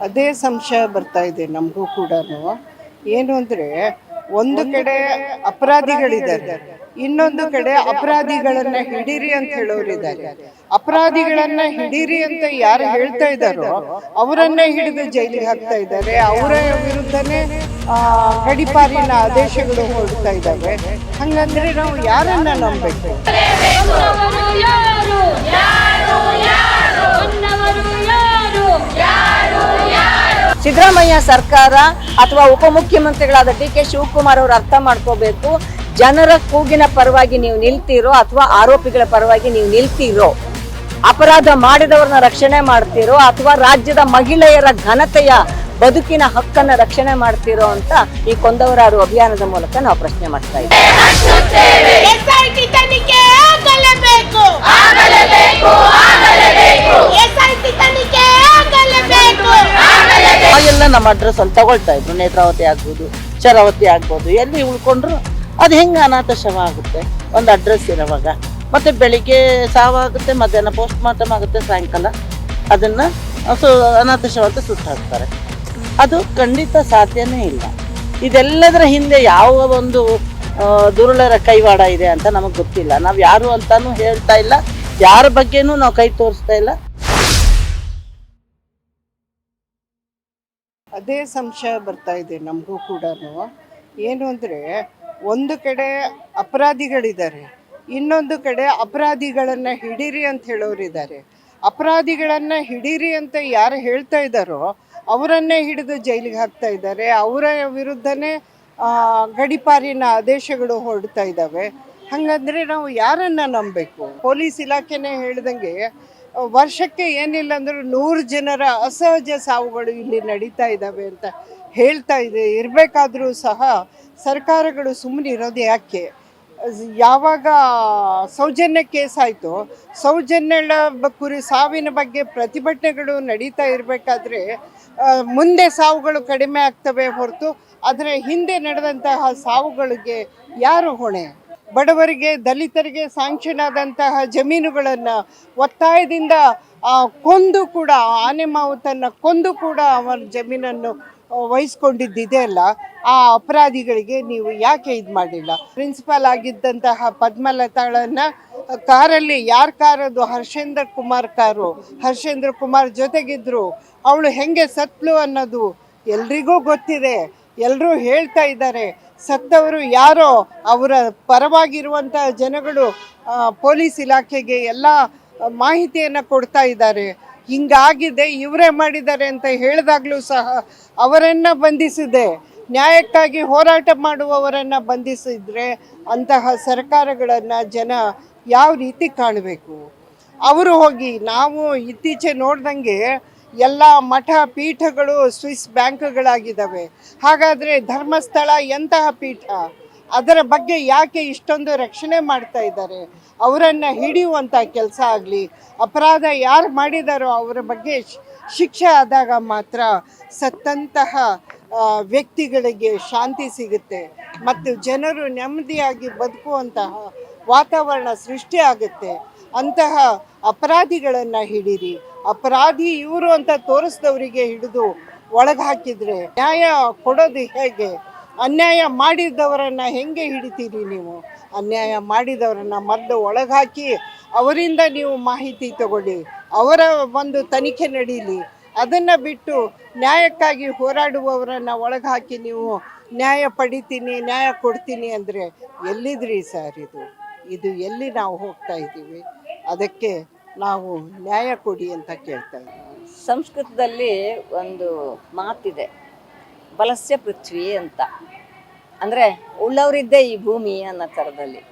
ಅದೇ ಸಂಶಯ ಬರ್ತಾ ಇದೆ ನಮಗೂ ಕೂಡ ಏನು ಅಂದ್ರೆ ಒಂದು ಕಡೆ ಅಪರಾಧಿಗಳಿದ್ದಾರೆ ಇನ್ನೊಂದು ಕಡೆ ಅಪರಾಧಿಗಳನ್ನ ಹಿಡೀರಿ ಅಂತ ಹೇಳೋರಿದ್ದಾರೆ. ಅಪರಾಧಿಗಳನ್ನ ಹಿಡೀರಿ ಅಂತ ಯಾರು ಹೇಳ್ತಾ ಇದ್ದಾರೋ ಅವರನ್ನೇ ಹಿಡಿದು ಜೈಲಿಗೆ ಹಾಕ್ತಾ ಇದ್ದಾರೆ. ಅವರ ವಿರುದ್ಧನೇ ಗಡಿಪಾರಿನ ಆದೇಶಗಳು ಹೊರಡ್ತಾ ಇದ್ದಾವೆ. ಹಂಗಂದ್ರೆ ನಾವು ಯಾರನ್ನ ನಂಬಬೇಕು? ಸಿದ್ದರಾಮಯ್ಯ ಸರ್ಕಾರ ಅಥವಾ ಉಪಮುಖ್ಯಮಂತ್ರಿಗಳಾದ ಡಿ ಕೆ ಶಿವಕುಮಾರ್ ಅವರು ಅರ್ಥ ಮಾಡ್ಕೋಬೇಕು, ಜನರ ಕೂಗಿನ ಪರವಾಗಿ ನೀವು ನಿಲ್ತೀರೋ ಅಥವಾ ಆರೋಪಿಗಳ ಪರವಾಗಿ ನೀವು ನಿಲ್ತೀರೋ, ಅಪರಾಧ ಮಾಡಿದವರನ್ನ ರಕ್ಷಣೆ ಮಾಡ್ತೀರೋ ಅಥವಾ ರಾಜ್ಯದ ಮಹಿಳೆಯರ ಘನತೆಯ ಬದುಕಿನ ಹಕ್ಕನ್ನ ರಕ್ಷಣೆ ಮಾಡ್ತಿರೋ ಅಂತ ಈ ಕೊಂದವರಾರು ಅಭಿಯಾನದ ಮೂಲಕ ನಾವು ಪ್ರಶ್ನೆ ಮಾಡ್ತಾ ಇದ್ದೀವಿ. ಅಡ್ರೆಸ್ ಅಲ್ಲಿ ತಗೊಳ್ತಾ ಇದ್ರು. ನೇತ್ರಾವತಿ ಆಗ್ಬೋದು, ಶರಾವತಿ ಆಗ್ಬೋದು, ಎಲ್ಲಿ ಉಳ್ಕೊಂಡ್ರು ಅದು ಹೆಂಗೆ ಅನಾಥ ಆಗುತ್ತೆ. ಒಂದು ಅಡ್ರೆಸ್ ಇರೋವಾಗ. ಮತ್ತು ಬೆಳಿಗ್ಗೆ ಸಾವಾಗುತ್ತೆ, ಮಧ್ಯಾಹ್ನ ಪೋಸ್ಟ್ ಮಾರ್ಟಮ್ ಆಗುತ್ತೆ, ಸಾಯಂಕಾಲ. ಅದನ್ನು ಸು ಅನಾಥ ಅಂತ ಸುಟ್ಟು ಹಾಕ್ತಾರೆ ಅದು ಖಂಡಿತ ಸಾಧ್ಯನೇ ಇಲ್ಲ. ಇದೆಲ್ಲದರ ಹಿಂದೆ ಯಾವ ಒಂದು ದುರುಳರ ಕೈವಾಡ ಇದೆ ಅಂತ ನಮಗೆ ಗೊತ್ತಿಲ್ಲ. ನಾವು ಯಾರು ಅಂತಾನು ಹೇಳ್ತಾ ಇಲ್ಲ. ಯಾರ ಬಗ್ಗೆನೂ ನಾವು ಕೈ ತೋರಿಸ್ತಾ ಇಲ್ಲ. ಅದೇ ಸಂಶಯ ಬರ್ತಾ ಇದೆ ನಮಗೂ ಕೂಡ ಏನು ಅಂದರೆ, ಒಂದು ಕಡೆ ಅಪರಾಧಿಗಳಿದ್ದಾರೆ, ಇನ್ನೊಂದು ಕಡೆ ಅಪರಾಧಿಗಳನ್ನು ಹಿಡೀರಿ ಅಂತ ಹೇಳೋರಿದ್ದಾರೆ. ಅಪರಾಧಿಗಳನ್ನು ಹಿಡೀರಿ ಅಂತ ಯಾರು ಹೇಳ್ತಾ ಇದ್ದಾರೋ, ಅವರನ್ನೇ ಹಿಡಿದು ಜೈಲಿಗೆ ಹಾಕ್ತಾ ಇದ್ದಾರೆ. ಅವರ ವಿರುದ್ಧನೇ ಗಡಿಪಾರಿನ ಆದೇಶಗಳು ಹೊರಡ್ತಾ ಇದ್ದಾವೆ. ಹಾಗಂದ್ರೆ ನಾವು ಯಾರನ್ನು ನಂಬಬೇಕು? ಪೊಲೀಸ್ ಇಲಾಖೆನೇ ಹೇಳ್ದಂಗೆ ವರ್ಷಕ್ಕೆ ಏನಿಲ್ಲ ಅಂದರೂ ನೂರು ಜನರ ಅಸಹಜ ಸಾವುಗಳು ಇಲ್ಲಿ ನಡೀತಾ ಇದ್ದಾವೆ ಅಂತ ಹೇಳ್ತಾ ಇದೆ. ಇರಬೇಕಾದ್ರೂ ಸಹ ಸರ್ಕಾರಗಳು ಸುಮ್ಮನೆ ಇರೋದು ಯಾಕೆ? ಯಾವಾಗ ಸೌಜನ್ಯ ಕೇಸ್ ಆಯಿತು, ಸೌಜನ್ಯಳ ಕುರಿ ಸಾವಿನ ಬಗ್ಗೆ ಪ್ರತಿಭಟನೆಗಳು ನಡೀತಾ ಇರಬೇಕಾದ್ರೆ ಮುಂದೆ ಸಾವುಗಳು ಕಡಿಮೆ ಆಗ್ತವೆ ಹೊರತು, ಆದರೆ ಹಿಂದೆ ನಡೆದಂತಹ ಸಾವುಗಳಿಗೆ ಯಾರು ಹೊಣೆ? ಬಡವರಿಗೆ, ದಲಿತರಿಗೆ ಸ್ಯಾಂಕ್ಷನ್ ಆದಂತಹ ಜಮೀನುಗಳನ್ನು ಒತ್ತಾಯದಿಂದ ಕೊಂದು ಕೂಡ ಆನೆ ಮಾವುತನ್ನು ಕೊಂದು ಕೂಡ ಅವರ ಜಮೀನನ್ನು ವಹಿಸ್ಕೊಂಡಿದ್ದಿದೆ ಅಲ್ಲ, ಆ ಅಪರಾಧಿಗಳಿಗೆ ನೀವು ಯಾಕೆ ಇದು ಮಾಡಿಲ್ಲ? ಪ್ರಿನ್ಸಿಪಾಲ್ ಆಗಿದ್ದಂತಹ ಪದ್ಮಲತಾಳನ್ನು ಕಾರಲ್ಲಿ ಯಾರ ಕಾರದು? ಹರ್ಷೇಂದ್ರ ಕುಮಾರ್ ಕಾರು. ಹರ್ಷೇಂದ್ರ ಕುಮಾರ್ ಜೊತೆಗಿದ್ರು. ಅವಳು ಹೆಂಗೆ ಸತ್ಲು ಅನ್ನೋದು ಎಲ್ರಿಗೂ ಗೊತ್ತಿದೆ. ಎಲ್ಲರೂ ಹೇಳ್ತಾ ಇದ್ದಾರೆ. ಸತ್ತವರು ಯಾರೋ ಅವರ ಪರವಾಗಿರುವಂಥ ಜನಗಳು ಪೊಲೀಸ್ ಇಲಾಖೆಗೆ ಎಲ್ಲ ಮಾಹಿತಿಯನ್ನು ಕೊಡ್ತಾ ಇದ್ದಾರೆ. ಹಿಂಗಾಗಿದೆ, ಇವರೇ ಮಾಡಿದ್ದಾರೆ ಅಂತ ಹೇಳಿದಾಗಲೂ ಸಹ ಅವರನ್ನು ಬಂಧಿಸಿದೆ. ನ್ಯಾಯಕ್ಕಾಗಿ ಹೋರಾಟ ಮಾಡುವವರನ್ನು ಬಂಧಿಸಿದರೆ ಅಂತಹ ಸರ್ಕಾರಗಳನ್ನು ಜನ ಯಾವ ರೀತಿ ಕಾಣಬೇಕು? ಅವರು ಹೋಗಿ ನಾವು ಇತ್ತೀಚೆ ನೋಡ್ದಂಗೆ ಎಲ್ಲ ಮಠ ಪೀಠಗಳು ಸ್ವಿಸ್ ಬ್ಯಾಂಕ್ಗಳಾಗಿದ್ದಾವೆ. ಹಾಗಾದರೆ ಧರ್ಮಸ್ಥಳ ಎಂತಹ ಪೀಠ? ಅದರ ಬಗ್ಗೆ ಯಾಕೆ ಇಷ್ಟೊಂದು ರಕ್ಷಣೆ ಮಾಡ್ತಾ ಇದ್ದಾರೆ? ಅವರನ್ನು ಹಿಡಿಯುವಂಥ ಕೆಲಸ ಆಗಲಿ, ಅಪರಾಧ ಯಾರು ಮಾಡಿದಾರೋ ಅವರ ಬಗ್ಗೆ ಶಿಕ್ಷೆ ಆದಾಗ ಮಾತ್ರ ಸತ್ತಂತಹ ವ್ಯಕ್ತಿಗಳಿಗೆ ಶಾಂತಿ ಸಿಗುತ್ತೆ. ಮತ್ತು ಜನರು ನೆಮ್ಮದಿಯಾಗಿ ಬದುಕುವಂತಹ ವಾತಾವರಣ ಸೃಷ್ಟಿ ಆಗುತ್ತೆ. ಅಂತಹ ಅಪರಾಧಿಗಳನ್ನು ಹಿಡೀರಿ. ಅಪರಾಧಿ ಇವರು ಅಂತ ತೋರಿಸಿದವರಿಗೆ ಹಿಡಿದು ಒಳಗೆ ಹಾಕಿದ್ರೆ ನ್ಯಾಯ ಕೊಡೋದು ಹೇಗೆ? ಅನ್ಯಾಯ ಮಾಡಿದವರನ್ನ ಹೆಂಗೆ ಹಿಡಿತೀರಿ ನೀವು? ಅನ್ಯಾಯ ಮಾಡಿದವರನ್ನ ಮೊದಲು ಒಳಗೆ ಹಾಕಿ ಅವರಿಂದ ನೀವು ಮಾಹಿತಿ ತಗೊಳ್ಳಿ. ಅವರ ಒಂದು ತನಿಖೆ ನಡೀಲಿ. ಅದನ್ನು ಬಿಟ್ಟು ನ್ಯಾಯಕ್ಕಾಗಿ ಹೋರಾಡುವವರನ್ನ ಒಳಗೆ ಹಾಕಿ ನೀವು ನ್ಯಾಯ ಪಡಿತೀನಿ, ನ್ಯಾಯ ಕೊಡ್ತೀನಿ ಅಂದರೆ ಎಲ್ಲಿದ್ರಿ ಸರ್ ಇದು? ಇದು ಎಲ್ಲಿ ನಾವು ಹೋಗ್ತಾ ಇದ್ದೀವಿ? ಅದಕ್ಕೆ ನಾವು ನ್ಯಾಯ ಕೊಡಿ ಅಂತ ಕೇಳ್ತೇವೆ ಸಂಸ್ಕೃತದಲ್ಲಿ ಒಂದು ಮಾತಿದೆ, ಬಲಸ್ಯ ಪೃಥ್ವಿ ಅಂತ. ಅಂದರೆ ಉಳ್ಳವರಿದ್ದೇ ಈ ಭೂಮಿ ಅನ್ನೋ ಥರದಲ್ಲಿ.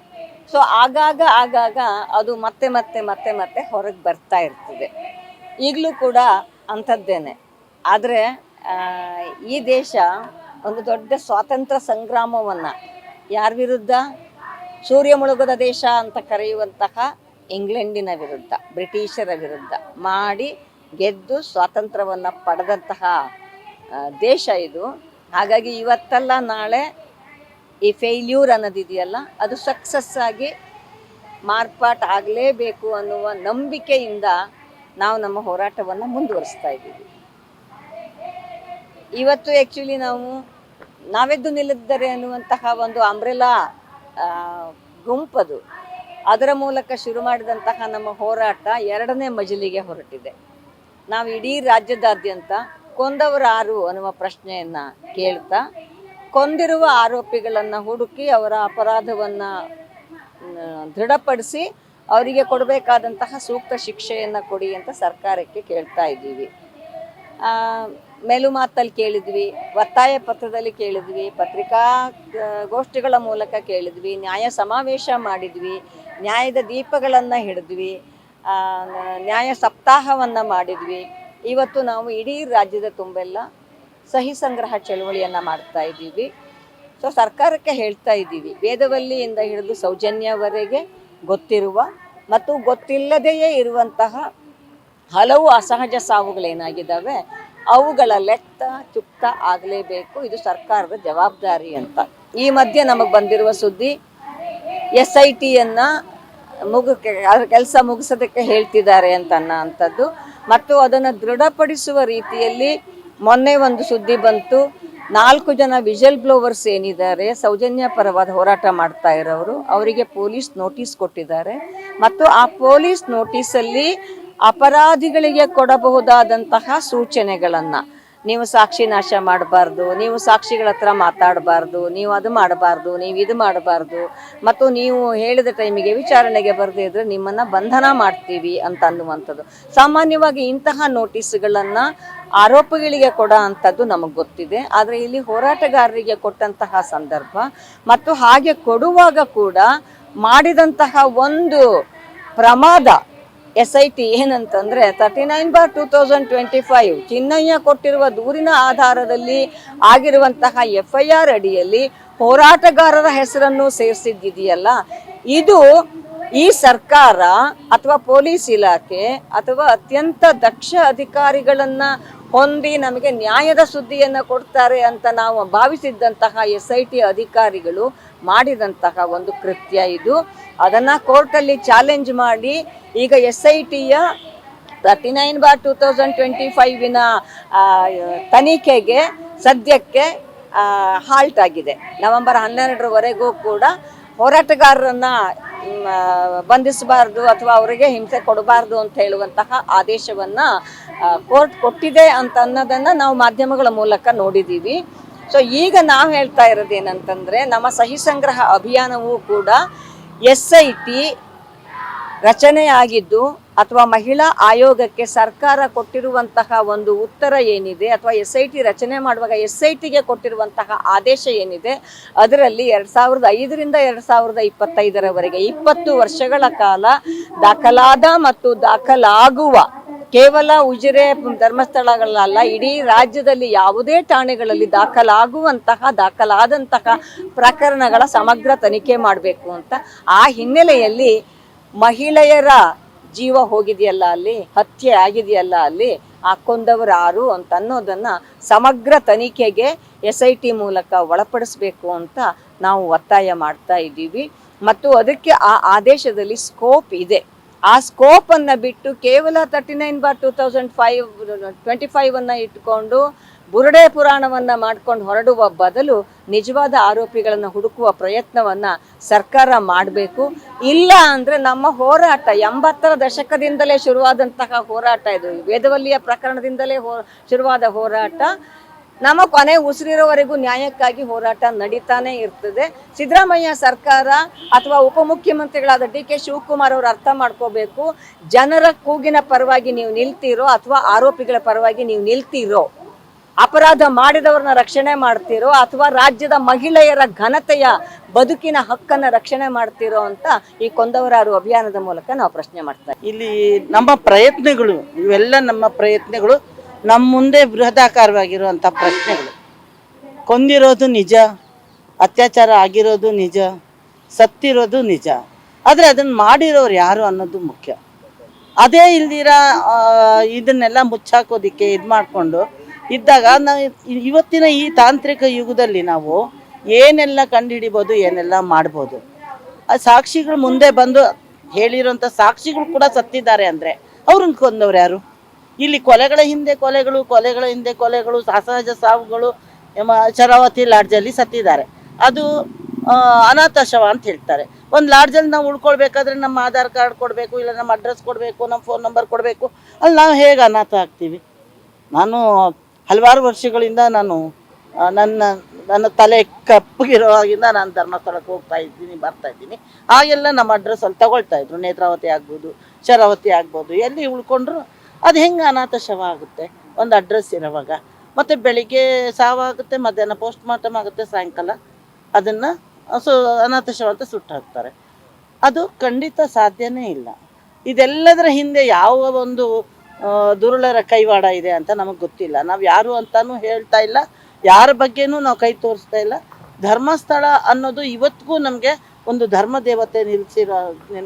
ಸೊ ಆಗಾಗ ಆಗಾಗ ಅದು ಮತ್ತೆ ಮತ್ತೆ ಮತ್ತೆ ಮತ್ತೆ ಹೊರಗೆ ಬರ್ತಾ ಇರ್ತದೆ. ಈಗಲೂ ಕೂಡ ಅಂಥದ್ದೇನೆ. ಆದರೆ ಈ ದೇಶ ಒಂದು ದೊಡ್ಡ ಸ್ವಾತಂತ್ರ್ಯ ಸಂಗ್ರಾಮವನ್ನು ಯಾರ ವಿರುದ್ಧ? ಸೂರ್ಯ ಮುಳುಗದ ದೇಶ ಅಂತ ಕರೆಯುವಂತಹ ಇಂಗ್ಲೆಂಡಿನ ವಿರುದ್ಧ, ಬ್ರಿಟಿಷರ ವಿರುದ್ಧ ಮಾಡಿ ಗೆದ್ದು ಸ್ವಾತಂತ್ರ್ಯವನ್ನು ಪಡೆದಂತಹ ದೇಶ ಇದು. ಹಾಗಾಗಿ ಇವತ್ತಲ್ಲ ನಾಳೆ ಈ ಫೇಲ್ಯೂರ್ ಅನ್ನೋದಿದೆಯಲ್ಲ ಅದು ಸಕ್ಸಸ್ ಆಗಿ ಮಾರ್ಪಾಟ್ ಆಗಲೇಬೇಕು ಅನ್ನುವ ನಂಬಿಕೆಯಿಂದ ನಾವು ನಮ್ಮ ಹೋರಾಟವನ್ನು ಮುಂದುವರಿಸ್ತಾ ಇದ್ದೀವಿ. ಇವತ್ತು ಆ್ಯಕ್ಚುಲಿ ನಾವು, ನಾವೆದ್ದು ನಿಲ್ಲದಿದ್ದಾರೆ ಅನ್ನುವಂತಹ ಒಂದು ಅಂಬ್ರೆಲಾ ಗುಂಪದು. ಅದರ ಮೂಲಕ ಶುರು ಮಾಡಿದಂತಹ ನಮ್ಮ ಹೋರಾಟ ಎರಡನೇ ಮಜಲಿಗೆ ಹೊರಟಿದೆ. ನಾವು ಇಡೀ ರಾಜ್ಯದಾದ್ಯಂತ ಕೊಂದವರಾರು ಅನ್ನುವ ಪ್ರಶ್ನೆಯನ್ನ ಕೇಳ್ತಾ ಕೊಂದಿರುವ ಆರೋಪಿಗಳನ್ನು ಹುಡುಕಿ ಅವರ ಅಪರಾಧವನ್ನು ದೃಢಪಡಿಸಿ ಅವರಿಗೆ ಕೊಡಬೇಕಾದಂತಹ ಸೂಕ್ತ ಶಿಕ್ಷೆಯನ್ನು ಕೊಡಿ ಅಂತ ಸರ್ಕಾರಕ್ಕೆ ಕೇಳ್ತಾ ಇದ್ದೀವಿ. ಆ, ಮೇಲು ಮಾತಲ್ಲಿ ಕೇಳಿದ್ವಿ ಒತ್ತಾಯ ಪತ್ರದಲ್ಲಿ ಕೇಳಿದ್ವಿ ಪತ್ರಿಕಾ ಗೋಷ್ಠಿಗಳ ಮೂಲಕ ಕೇಳಿದ್ವಿ ನ್ಯಾಯ ಸಮಾವೇಶ ಮಾಡಿದ್ವಿ ನ್ಯಾಯದ ದೀಪಗಳನ್ನು ಹಿಡಿದ್ವಿ ನ್ಯಾಯ ಸಪ್ತಾಹವನ್ನು ಮಾಡಿದ್ವಿ. ಇವತ್ತು ನಾವು ಇಡೀ ರಾಜ್ಯದ ತುಂಬೆಲ್ಲ ಸಹಿ ಸಂಗ್ರಹ ಚಳುವಳಿಯನ್ನು ಮಾಡ್ತಾ ಇದ್ದೀವಿ. ಸೊ ಸರ್ಕಾರಕ್ಕೆ ಹೇಳ್ತಾ ಇದ್ದೀವಿ, ವೇದವಲ್ಲಿಯಿಂದ ಹಿಡಿದು ಸೌಜನ್ಯವರೆಗೆ ಗೊತ್ತಿರುವ ಮತ್ತು ಗೊತ್ತಿಲ್ಲದೆಯೇ ಇರುವಂತಹ ಹಲವು ಅಸಹಜ ಸಾವುಗಳೇನಾಗಿದ್ದಾವೆ, ಅವುಗಳ ಲೆಕ್ಕ ಚುಕ್ತ ಆಗಲೇಬೇಕು. ಇದು ಸರ್ಕಾರದ ಜವಾಬ್ದಾರಿ ಅಂತ. ಈ ಮಧ್ಯೆ ನಮಗೆ ಬಂದಿರುವ ಸುದ್ದಿ ಎಸ್ ಐ ಟಿಯನ್ನು ಅದ್ರ ಕೆಲಸ ಮುಗಿಸೋದಕ್ಕೆ ಹೇಳ್ತಿದ್ದಾರೆ ಅಂತ ಅನ್ನೋ ಮತ್ತು ಅದನ್ನು ದೃಢಪಡಿಸುವ ರೀತಿಯಲ್ಲಿ ಮೊನ್ನೆ ಒಂದು ಸುದ್ದಿ ಬಂತು. ನಾಲ್ಕು ಜನ ವಿಜಲ್ ಬ್ಲೋವರ್ಸ್ ಏನಿದ್ದಾರೆ ಸೌಜನ್ಯ ಪರವಾದ ಹೋರಾಟ ಮಾಡ್ತಾ ಇರೋರು. ಅವರಿಗೆ ಪೊಲೀಸ್ ನೋಟಿಸ್ ಕೊಟ್ಟಿದ್ದಾರೆ. ಮತ್ತು ಆ ಪೊಲೀಸ್ ನೋಟಿಸಲ್ಲಿ ಅಪರಾಧಿಗಳಿಗೆ ಕೊಡಬಹುದಾದಂತಹ ಸೂಚನೆಗಳನ್ನು ನೀವು ಸಾಕ್ಷಿ ನಾಶ ಮಾಡಬಾರ್ದು, ನೀವು ಸಾಕ್ಷಿಗಳ ಹತ್ರ ಮಾತಾಡಬಾರ್ದು, ನೀವು ಅದು ಮಾಡಬಾರ್ದು, ನೀವು ಇದು ಮಾಡಬಾರ್ದು, ಮತ್ತು ನೀವು ಹೇಳಿದ ಟೈಮಿಗೆ ವಿಚಾರಣೆಗೆ ಬರದೇ ಇದ್ರೆ ನಿಮ್ಮನ್ನು ಬಂಧನ ಮಾಡ್ತೀವಿ ಅಂತ ಅನ್ನುವಂಥದ್ದು. ಸಾಮಾನ್ಯವಾಗಿ ಇಂತಹ ನೋಟಿಸ್ಗಳನ್ನು ಆರೋಪಿಗಳಿಗೆ ಕೊಡೋ ಅಂಥದ್ದು ನಮಗೆ ಗೊತ್ತಿದೆ. ಆದರೆ ಇಲ್ಲಿ ಹೋರಾಟಗಾರರಿಗೆ ಕೊಟ್ಟಂತಹ ಸಂದರ್ಭ ಮತ್ತು ಹಾಗೆ ಕೊಡುವಾಗ ಕೂಡ ಮಾಡಿದಂತಹ ಒಂದು ಪ್ರಮಾದ ಎಸ್ ಐ ಟಿ ಏನಂತಂದ್ರೆ thirty nine bar two thousand twenty five Chinnayya ಕೊಟ್ಟಿರುವ ದೂರಿನ ಆಧಾರದಲ್ಲಿ ಆಗಿರುವಂತಹ ಎಫ್ ಐ ಆರ್ ಅಡಿಯಲ್ಲಿ ಹೋರಾಟಗಾರರ ಹೆಸರನ್ನು ಸೇರಿಸಿದ್ದಿದೆಯಲ್ಲ, ಇದು ಈ ಸರ್ಕಾರ ಅಥವಾ ಪೊಲೀಸ್ ಇಲಾಖೆ ಅಥವಾ ಅತ್ಯಂತ ದಕ್ಷ ಅಧಿಕಾರಿಗಳನ್ನ ಹೊಂದಿ ನಮಗೆ ನ್ಯಾಯದ ಸುದ್ದಿಯನ್ನು ಕೊಡ್ತಾರೆ ಅಂತ ನಾವು ಭಾವಿಸಿದ್ದಂತಹ ಎಸ್ ಐ ಟಿ ಅಧಿಕಾರಿಗಳು ಮಾಡಿದಂತಹ ಒಂದು ಕೃತ್ಯ ಇದು. ಅದನ್ನು ಕೋರ್ಟಲ್ಲಿ ಚಾಲೆಂಜ್ ಮಾಡಿ ಈಗ S I ಟಿಯ thirty nine bar two thousand twenty ಫೈವಿನ ತನಿಖೆಗೆ ಸದ್ಯಕ್ಕೆ ಹಾಲ್ಟ್ ಆಗಿದೆ. ನವೆಂಬರ್ ಹನ್ನೆರಡರವರೆಗೂ ಕೂಡ ಹೋರಾಟಗಾರರನ್ನ ಬಂಧಿಸಬಾರ್ದು ಅಥವಾ ಅವರಿಗೆ ಹಿಂಸೆ ಕೊಡಬಾರ್ದು ಅಂತ ಹೇಳುವಂತಹ ಆದೇಶವನ್ನ ಕೋರ್ಟ್ ಕೊಟ್ಟಿದೆ ಅಂತ ಅನ್ನೋದನ್ನ ನಾವು ಮಾಧ್ಯಮಗಳ ಮೂಲಕ ನೋಡಿದ್ದೀವಿ ಸೊ ಈಗ ನಾವು ಹೇಳ್ತಾ ಇರೋದು ಏನಂತಂದ್ರೆ ನಮ್ಮ ಸಹಿ ಸಂಗ್ರಹ ಅಭಿಯಾನವೂ ಕೂಡ ಎಸ್ ಐ ಟಿ ರಚನೆಯಾಗಿದ್ದು ಅಥವಾ ಮಹಿಳಾ ಆಯೋಗಕ್ಕೆ ಸರ್ಕಾರ ಕೊಟ್ಟಿರುವಂತಹ ಒಂದು ಉತ್ತರ ಏನಿದೆ ಅಥವಾ ಎಸ್ ಐ ಟಿ ರಚನೆ ಮಾಡುವಾಗ ಎಸ್ ಐ ಟಿಗೆ ಕೊಟ್ಟಿರುವಂತಹ ಆದೇಶ ಏನಿದೆ, ಅದರಲ್ಲಿ ಎರಡು ಸಾವಿರದ ಐದರಿಂದ ಎರಡು ಸಾವಿರದ ಇಪ್ಪತ್ತೈದರವರೆಗೆ ಇಪ್ಪತ್ತು ವರ್ಷಗಳ ಕಾಲ ದಾಖಲಾದ ಮತ್ತು ದಾಖಲಾಗುವ ಕೇವಲ ಉಜಿರೆ ಧರ್ಮಸ್ಥಳಗಳಲ್ಲ, ಇಡೀ ರಾಜ್ಯದಲ್ಲಿ ಯಾವುದೇ ಠಾಣೆಗಳಲ್ಲಿ ದಾಖಲಾಗುವಂತಹ, ದಾಖಲಾದಂತಹ ಪ್ರಕರಣಗಳ ಸಮಗ್ರ ತನಿಖೆ ಮಾಡಬೇಕು ಅಂತ ಆ ಹಿನ್ನೆಲೆಯಲ್ಲಿ ಮಹಿಳೆಯರ ಜೀವ ಹೋಗಿದೆಯಲ್ಲ ಅಲ್ಲಿ, ಹತ್ಯೆ ಆಗಿದೆಯಲ್ಲ ಅಲ್ಲಿ, ಆ ಕೊಂದವರು ಯಾರು ಅಂತ ಅನ್ನೋದನ್ನು ಸಮಗ್ರ ತನಿಖೆಗೆ ಎಸ್ ಐ ಟಿ ಮೂಲಕ ಒಳಪಡಿಸಬೇಕು ಅಂತ ನಾವು ಒತ್ತಾಯ ಮಾಡ್ತಾ ಇದ್ದೀವಿ. ಮತ್ತು ಅದಕ್ಕೆ ಆ ಆದೇಶದಲ್ಲಿ ಸ್ಕೋಪ್ ಇದೆ. ಆ ಸ್ಕೋಪ್ ಅನ್ನ ಬಿಟ್ಟು ಕೇವಲ thirty nine bar two thousand five twenty five ಅನ್ನ ಇಟ್ಕೊಂಡು ಬುರುಡೆ ಪುರಾಣವನ್ನ ಮಾಡ್ಕೊಂಡು ಹೊರಡುವ ಬದಲು ನಿಜವಾದ ಆರೋಪಿಗಳನ್ನು ಹುಡುಕುವ ಪ್ರಯತ್ನವನ್ನ ಸರ್ಕಾರ ಮಾಡಬೇಕು. ಇಲ್ಲ ಅಂದ್ರೆ ನಮ್ಮ ಹೋರಾಟ ಎಂಬತ್ತರ ದಶಕದಿಂದಲೇ ಶುರುವಾದಂತಹ ಹೋರಾಟ ಇದು. ವೇದವಲ್ಲಿಯ ಪ್ರಕರಣದಿಂದಲೇ ಹೋ, ಶುರುವಾದ ಹೋರಾಟ. ನಮ್ಮ ಕೊನೆ ಉಸಿರಿರೋವರೆಗೂ ನ್ಯಾಯಕ್ಕಾಗಿ ಹೋರಾಟ ನಡೀತಾನೆ ಇರ್ತದೆ. ಸಿದ್ದರಾಮಯ್ಯ ಸರ್ಕಾರ ಅಥವಾ ಉಪಮುಖ್ಯಮಂತ್ರಿಗಳಾದ ಡಿ ಕೆ ಶಿವಕುಮಾರ್ ಅವರು ಅರ್ಥ ಮಾಡ್ಕೋಬೇಕು. ಜನರ ಕೂಗಿನ ಪರವಾಗಿ ನೀವು ನಿಲ್ತೀರೋ ಅಥವಾ ಆರೋಪಿಗಳ ಪರವಾಗಿ ನೀವು ನಿಲ್ತೀರೋ, ಅಪರಾಧ ಮಾಡಿದವರನ್ನ ರಕ್ಷಣೆ ಮಾಡ್ತಿರೋ ಅಥವಾ ರಾಜ್ಯದ ಮಹಿಳೆಯರ ಘನತೆಯ ಬದುಕಿನ ಹಕ್ಕನ್ನ ರಕ್ಷಣೆ ಮಾಡ್ತಿರೋ ಅಂತ ಈ ಕೊಂದವರಾರು ಅಭಿಯಾನದ ಮೂಲಕ ನಾವು ಪ್ರಶ್ನೆ ಮಾಡ್ತಾ ಇಲ್ಲಿ ನಮ್ಮ ಪ್ರಯತ್ನಗಳು, ಇವೆಲ್ಲ ನಮ್ಮ ಪ್ರಯತ್ನಗಳು ನಮ್ಮ ಮುಂದೆ ಬೃಹದಾಕಾರವಾಗಿರುವಂಥ ಪ್ರಶ್ನೆಗಳು. ಕೊಂದಿರೋದು ನಿಜ, ಅತ್ಯಾಚಾರ ಆಗಿರೋದು ನಿಜ, ಸತ್ತಿರೋದು ನಿಜ. ಆದರೆ ಅದನ್ನು ಮಾಡಿರೋರು ಯಾರು ಅನ್ನೋದು ಮುಖ್ಯ. ಅದೇ ಇಲ್ದಿರ ಇದನ್ನೆಲ್ಲ ಮುಚ್ಚಾಕೋದಿಕ್ಕೆ, ಇದು ಮಾಡಿಕೊಂಡು ಇದ್ದಾಗ ನಾವು ಇವತ್ತಿನ ಈ ತಾಂತ್ರಿಕ ಯುಗದಲ್ಲಿ ನಾವು ಏನೆಲ್ಲ ಕಂಡುಹಿಡಿಬೋದು ಏನೆಲ್ಲ ಮಾಡ್ಬೋದು. ಆ ಸಾಕ್ಷಿಗಳು ಮುಂದೆ ಬಂದು ಹೇಳಿರೋಂಥ ಸಾಕ್ಷಿಗಳು ಕೂಡ ಸತ್ತಿದ್ದಾರೆ ಅಂದರೆ ಅವ್ರನ್ನ ಕೊಂದವ್ರು ಯಾರು? ಇಲ್ಲಿ ಕೊಲೆಗಳ ಹಿಂದೆ ಕೊಲೆಗಳು, ಕೊಲೆಗಳ ಹಿಂದೆ ಕೊಲೆಗಳು, ಅಸಹಜ ಸಾವುಗಳು ಶರಾವತಿ ಲಾಡ್ಜಲ್ಲಿ ಸತ್ತಿದ್ದಾರೆ. ಅದು ಅನಾಥ ಶವ ಅಂತ ಹೇಳ್ತಾರೆ. ಒಂದು ಲಾಡ್ಜಲ್ಲಿ ನಾವು ಉಳ್ಕೊಳ್ಬೇಕಾದ್ರೆ ನಮ್ಮ ಆಧಾರ್ ಕಾರ್ಡ್ ಕೊಡಬೇಕು, ಇಲ್ಲ ನಮ್ಮ ಅಡ್ರೆಸ್ ಕೊಡಬೇಕು, ನಮ್ಮ ಫೋನ್ ನಂಬರ್ ಕೊಡಬೇಕು. ಅಲ್ಲಿ ನಾವು ಹೇಗೆ ಅನಾಥ ಆಗ್ತೀವಿ? ನಾನು ಹಲವಾರು ವರ್ಷಗಳಿಂದ ನಾನು ನನ್ನ ನನ್ನ ತಲೆ ಕಪ್ಪಗಿರೋವಾಗಿಂದ ನಾನು ಧರ್ಮಸ್ಥಳಕ್ಕೆ ಹೋಗ್ತಾ ಇದ್ದೀನಿ, ಬರ್ತಾ ಇದ್ದೀನಿ. ಆಗೆಲ್ಲ ನಮ್ಮ ಅಡ್ರೆಸ್ ಅಲ್ಲಿ ತಗೊಳ್ತಾ ಇದ್ರು. ನೇತ್ರಾವತಿ ಆಗ್ಬೋದು ಶರಾವತಿ ಆಗ್ಬೋದು. ಎಲ್ಲಿ ಉಳ್ಕೊಂಡ್ರು ಅದು ಹೆಂಗೆ ಅನಾಥ ಶವ ಆಗುತ್ತೆ ಒಂದು ಅಡ್ರೆಸ್ ಇರೋವಾಗ. ಮತ್ತು ಬೆಳಿಗ್ಗೆ ಸಾವಾಗುತ್ತೆ, ಮಧ್ಯಾಹ್ನ ಪೋಸ್ಟ್ ಮಾರ್ಟಮ್ ಆಗುತ್ತೆ, ಸಾಯಂಕಾಲ. ಅದನ್ನು, ಸೊ ಅನಾಥ ಶವ ಅಂತ ಸುಟ್ಟು ಹಾಕ್ತಾರೆ ಅದು ಖಂಡಿತ ಸಾಧ್ಯನೇ ಇಲ್ಲ. ಇದೆಲ್ಲದರ ಹಿಂದೆ ಯಾವ ಒಂದು ದುರುಳರ ಕೈವಾಡ ಇದೆ ಅಂತ ನಮಗೆ ಗೊತ್ತಿಲ್ಲ. ನಾವು ಯಾರು ಅಂತಾನೂ ಹೇಳ್ತಾ ಇಲ್ಲ. ಯಾರ ಬಗ್ಗೆನೂ ನಾವು ಕೈ ತೋರಿಸ್ತಾ ಇಲ್ಲ. ಧರ್ಮಸ್ಥಳ ಅನ್ನೋದು ಇವತ್ತಿಗೂ ನಮಗೆ ಒಂದು ಧರ್ಮ ದೇವತೆ ನಿಲ್ಸಿರೋ,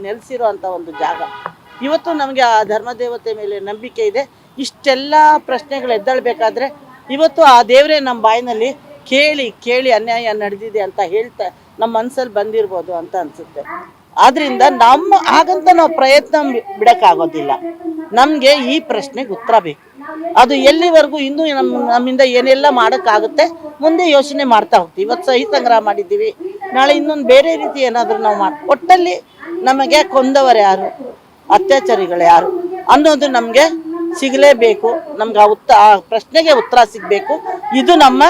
ನೆಲೆಸಿರೋ ಅಂಥ ಒಂದು ಜಾಗ. ಇವತ್ತು ನಮಗೆ ಆ ಧರ್ಮ ದೇವತೆ ಮೇಲೆ ನಂಬಿಕೆ ಇದೆ. ಇಷ್ಟೆಲ್ಲ ಪ್ರಶ್ನೆಗಳು ಎದ್ದಾಳ್ಬೇಕಾದ್ರೆ ಇವತ್ತು ಆ ದೇವರೇ ನಮ್ಮ ಬಾಯಿನಲ್ಲಿ ಕೇಳಿ ಕೇಳಿ ಅನ್ಯಾಯ ನಡೆದಿದೆ ಅಂತ ಹೇಳ್ತಾ ನಮ್ಮ ಮನಸ್ಸಲ್ಲಿ ಬಂದಿರ್ಬೋದು ಅಂತ ಅನಿಸುತ್ತೆ. ಆದ್ರಿಂದ ನಮ್ಮ ಹಾಗಂತ ನಾವು ಪ್ರಯತ್ನ ಬಿಡಕ್ಕಾಗೋದಿಲ್ಲ. ನಮಗೆ ಈ ಪ್ರಶ್ನೆಗೆ ಉತ್ತರ ಬೇಕು. ಅದು ಎಲ್ಲಿವರೆಗೂ ಇನ್ನೂ ನಮ್ಮ ನಮ್ಮಿಂದ ಏನೆಲ್ಲ ಮಾಡೋಕ್ಕಾಗುತ್ತೆ ಮುಂದೆ ಯೋಚನೆ ಮಾಡ್ತಾ ಹೋಗ್ತೀವಿ. ಇವತ್ತು ಸಹಿ ಸಂಗ್ರಹ ಮಾಡಿದ್ದೀವಿ. ನಾಳೆ ಇನ್ನೊಂದು ಬೇರೆ ರೀತಿ ಏನಾದರೂ ನಾವು ಮಾಡಿ ಒಟ್ಟಲ್ಲಿ ನಮಗೆ ಕೊಂದವರು ಯಾರು? ಅತ್ಯಾಚಾರಿಗಳು ಯಾರು? ಅನ್ನೋದು ನಮಗೆ ಸಿಗಲೇಬೇಕು. ನಮ್ಗೆ ಆ ಉತ್ತ, ಆ ಪ್ರಶ್ನೆಗೆ ಉತ್ತರ ಸಿಗಬೇಕು. ಇದು ನಮ್ಮ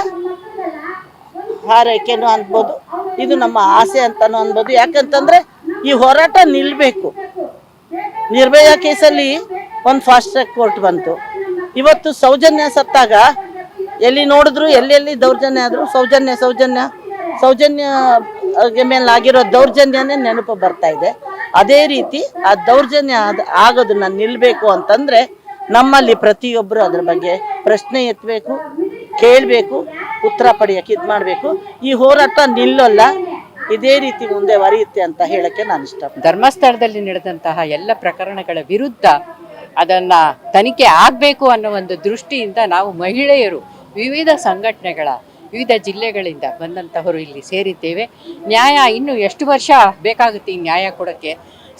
ಹಾರೈಕೆನೂ ಅನ್ಬೋದು. ಇದು ನಮ್ಮ ಆಸೆ ಅಂತಾನು ಅನ್ಬೋದು. ಯಾಕಂತಂದ್ರೆ ಈ ಹೋರಾಟ ನಿಲ್ಲಬೇಕು ನಿರ್ಭಯ ಕೇಸಲ್ಲಿ ಒಂದು ಫಾಸ್ಟ್ ಟ್ರ್ಯಾಕ್ ಕೋರ್ಟ್ ಬಂತು. ಇವತ್ತು ಸೌಜನ್ಯ ಸತ್ತಾಗ ಎಲ್ಲಿ ನೋಡಿದ್ರು ಎಲ್ಲೆಲ್ಲಿ ದೌರ್ಜನ್ಯ ಆದರೂ ಸೌಜನ್ಯ ಸೌಜನ್ಯ ಸೌಜನ್ಯ ಮೇಲೆ ಆಗಿರೋ ದೌರ್ಜನ್ಯನೇ ನೆನಪು ಬರ್ತಾ ಇದೆ. ಅದೇ ರೀತಿ ಆ ದೌರ್ಜನ್ಯ ಆಗೋದನ್ನ ನಿಲ್ಲಬೇಕು ಅಂತಂದ್ರೆ ನಮ್ಮಲ್ಲಿ ಪ್ರತಿಯೊಬ್ಬರು ಅದ್ರ ಬಗ್ಗೆ ಪ್ರಶ್ನೆ ಎತ್ತಬೇಕು ಕೇಳಬೇಕು, ಉತ್ತರ ಪಡೆಯಕ್ಕೆ ಇದು ಮಾಡಬೇಕು. ಈ ಹೋರಾಟ ನಿಲ್ಲಲ್ಲ, ಇದೇ ರೀತಿ ಮುಂದೆ ವರಿಯುತ್ತೆ ಅಂತ ಹೇಳಕ್ಕೆ ನಾನು ಇಷ್ಟ ಧರ್ಮಸ್ಥಳದಲ್ಲಿ ನಡೆದಂತಹ ಎಲ್ಲ ಪ್ರಕರಣಗಳ ವಿರುದ್ಧ ಅದನ್ನ ತನಿಖೆ ಆಗಬೇಕು ಅನ್ನೋ ಒಂದು ದೃಷ್ಟಿಯಿಂದ ನಾವು ಮಹಿಳೆಯರು ವಿವಿಧ ಸಂಘಟನೆಗಳ ವಿವಿಧ ಜಿಲ್ಲೆಗಳಿಂದ ಬಂದಂತಹವರು ಇಲ್ಲಿ ಸೇರಿದ್ದೇವೆ. ನ್ಯಾಯ ಇನ್ನು ಎಷ್ಟು ವರ್ಷ ಬೇಕಾಗುತ್ತೆ ಈ ನ್ಯಾಯ ಕೊಡೋಕ್ಕೆ?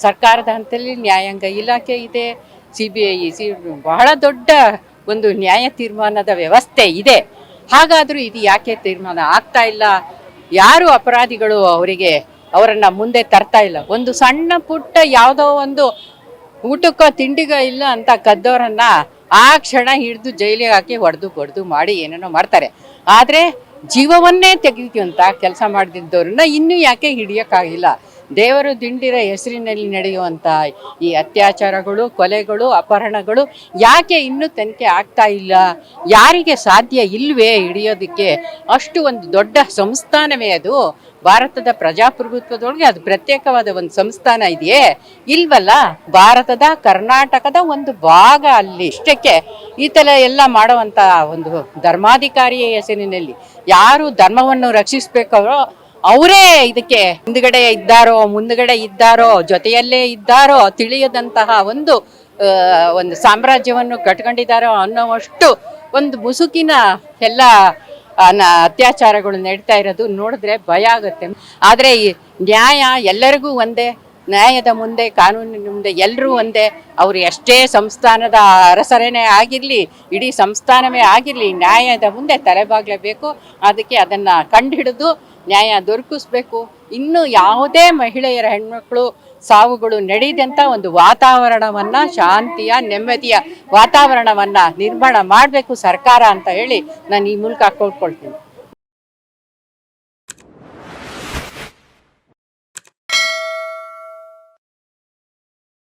ಸರ್ಕಾರದ ಹಂತದಲ್ಲಿ ನ್ಯಾಯಾಂಗ ಇಲಾಖೆ ಇದೆ ಸಿ ಬಿ ಐ ಸಿ, ಬಹಳ ದೊಡ್ಡ ಒಂದು ನ್ಯಾಯ ತೀರ್ಮಾನದ ವ್ಯವಸ್ಥೆ ಇದೆ. ಹಾಗಾದರೂ ಇದು ಯಾಕೆ ತೀರ್ಮಾನ ಆಗ್ತಾ ಇಲ್ಲ? ಯಾರು ಅಪರಾಧಿಗಳು ಅವರಿಗೆ ಅವರನ್ನು ಮುಂದೆ ತರ್ತಾ ಇಲ್ಲ? ಒಂದು ಸಣ್ಣ ಪುಟ್ಟ ಯಾವುದೋ ಒಂದು ಊಟಕ್ಕೋ ತಿಂಡಿಗೋ ಇಲ್ಲ ಅಂತ ಕದ್ದವರನ್ನ ಆ ಕ್ಷಣ ಹಿಡಿದು ಜೈಲಿಗೆ ಹಾಕಿ ಹೊಡೆದು ಬಡ್ದು ಮಾಡಿ ಏನೇನೋ ಮಾಡ್ತಾರೆ. ಆದರೆ ಜೀವವನ್ನೇ ತೆಗೆಯುವಂತ ಕೆಲಸ ಮಾಡಿದ್ದವ್ರನ್ನ ಇನ್ನೂ ಯಾಕೆ ಹಿಡಿಯೋಕ್ಕಾಗಿಲ್ಲ? ದೇವರು ದಿಂಡಿರ ಹೆಸರಿನಲ್ಲಿ ನಡೆಯುವಂಥ ಈ ಅತ್ಯಾಚಾರಗಳು, ಕೊಲೆಗಳು, ಅಪಹರಣಗಳು ಯಾಕೆ ಇನ್ನೂ ತನಿಖೆ ಆಗ್ತಾ ಇಲ್ಲ? ಯಾರಿಗೆ ಸಾಧ್ಯ ಇಲ್ವೇ ಹಿಡಿಯೋದಕ್ಕೆ? ಅಷ್ಟು ಒಂದು ದೊಡ್ಡ ಸಂಸ್ಥಾನವೇ ಅದು. ಭಾರತದ ಪ್ರಜಾಪ್ರಭುತ್ವದೊಳಗೆ ಅದು ಪ್ರತ್ಯೇಕವಾದ ಒಂದು ಸಂಸ್ಥಾನ ಇದೆಯೇ? ಇಲ್ವಲ್ಲ? ಭಾರತದ, ಕರ್ನಾಟಕದ ಒಂದು ಭಾಗ ಅಲ್ಲಿ ಇಷ್ಟಕ್ಕೆ ಈ ಥರ ಎಲ್ಲ ಮಾಡುವಂಥ ಒಂದು ಧರ್ಮಾಧಿಕಾರಿಯ ಹೆಸರಿನಲ್ಲಿ ಯಾರು ಧರ್ಮವನ್ನು ರಕ್ಷಿಸ್ಬೇಕವರೋ ಅವರೇ ಇದಕ್ಕೆ ಹಿಂದ್ಗಡೆ ಇದ್ದಾರೋ, ಮುಂದ್ಗಡೆ ಇದ್ದಾರೋ, ಜೊತೆಯಲ್ಲೇ ಇದ್ದಾರೋ ತಿಳಿಯದಂತಹ ಒಂದು ಒಂದು ಸಾಮ್ರಾಜ್ಯವನ್ನು ಕಟ್ಕೊಂಡಿದ್ದಾರೋ ಅನ್ನೋವಷ್ಟು ಒಂದು ಮುಸುಕಿನ ಎಲ್ಲ ಅತ್ಯಾಚಾರಗಳು ನಡೀತಾ ಇರೋದು ನೋಡಿದ್ರೆ ಭಯ ಆಗುತ್ತೆ. ಆದರೆ ಈ ನ್ಯಾಯ ಎಲ್ಲರಿಗೂ ಒಂದೇ. ನ್ಯಾಯದ ಮುಂದೆ, ಕಾನೂನಿನ ಮುಂದೆ ಎಲ್ಲರೂ ಒಂದೇ. ಅವರು ಎಷ್ಟೇ ಸಂಸ್ಥಾನದ ಅರಸರೇನೇ ಆಗಿರಲಿ, ಇಡೀ ಸಂಸ್ಥಾನವೇ ಆಗಿರಲಿ, ನ್ಯಾಯದ ಮುಂದೆ ತಲೆಬಾಗಲೇಬೇಕು. ಅದಕ್ಕೆ ಅದನ್ನು ಕಂಡುಹಿಡಿದು ನ್ಯಾಯ ದೊರಕಿಸ್ಬೇಕು. ಇನ್ನು ಯಾವುದೇ ಮಹಿಳೆಯರ ಹೆಣ್ಮಕ್ಳು ಸಾವುಗಳು ನಡೆಯದಂಥ ಒಂದು ವಾತಾವರಣವನ್ನು, ಶಾಂತಿಯ, ನೆಮ್ಮದಿಯ ವಾತಾವರಣವನ್ನು ನಿರ್ಮಾಣ ಮಾಡಬೇಕು ಸರ್ಕಾರ ಅಂತ ಹೇಳಿ ನಾನು ಈ ಮೂಲಕ ಕೋಳ್ಕೊಳ್ತೀನಿ